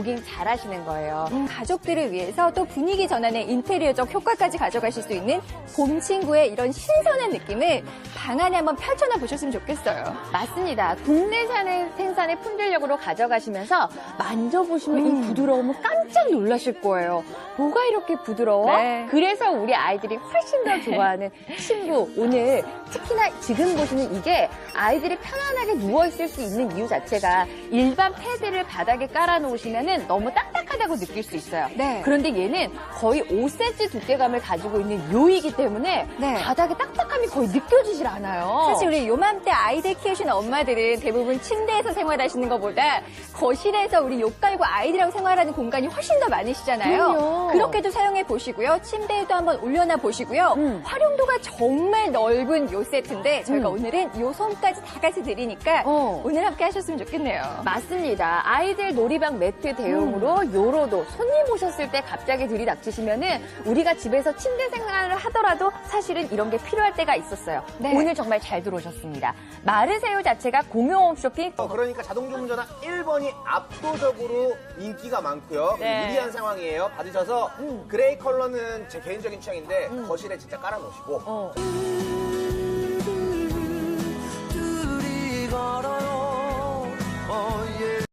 보긴 잘하시는 거예요. 음, 가족들을 위해서 또 분위기 전환의 인테리어적 효과까지 가져가실 수 있는 봄 친구의 이런 신선한 느낌을 방 안에 한번 펼쳐놔 보셨으면 좋겠어요. 맞습니다. 국내산의 생산의 품질력으로 가져가시면서 만져보시면 음. 이 부드러움을 깜짝 놀라실 거예요. 뭐가 이렇게 부드러워? 네. 그래서 우리 아이들이 훨씬 더 좋아하는 친구. 오늘 특히나 지금 보시는 이게 아이들이 편안하게 누워 있을 수 있는 이유 자체가 일반 패드를 바닥에 깔아 놓으시면 너무 딱딱 하다고 느낄 수 있어요. 네. 그런데 얘는 거의 5cm 두께감을 가지고 있는 요이기 때문에 네. 바닥에 딱딱함이 거의 느껴지질 않아요. 사실 우리 요맘때 아이들 키우시는 엄마들은 대부분 침대에서 생활하시는 것보다 거실에서 우리 욕 깔고 아이들하고 생활하는 공간이 훨씬 더 많으시잖아요. 그럼요. 그렇게도 사용해 보시고요. 침대에도 한번 올려놔 보시고요. 음. 활용도가 정말 넓은 요 세트인데 저희가 음. 오늘은 요 손까지 다 같이 드리니까 어. 오늘 함께 하셨으면 좋겠네요. 맞습니다. 아이들 놀이방 매트 대용으로 음. 요로도 손님 오셨을 때 갑자기 들이닥치시면은 우리가 집에서 침대 생활을 하더라도 사실은 이런 게 필요할 때가 있었어요. 네. 오늘 정말 잘 들어오셨습니다. 마르세유 자체가 공용 홈쇼핑 어, 그러니까 자동 주문 전화 1번이 압도적으로 인기가 많고요. 네. 유리한 상황이에요. 받으셔서 음. 그레이 컬러는 제 개인적인 취향인데 거실에 진짜 깔아놓으시고 어,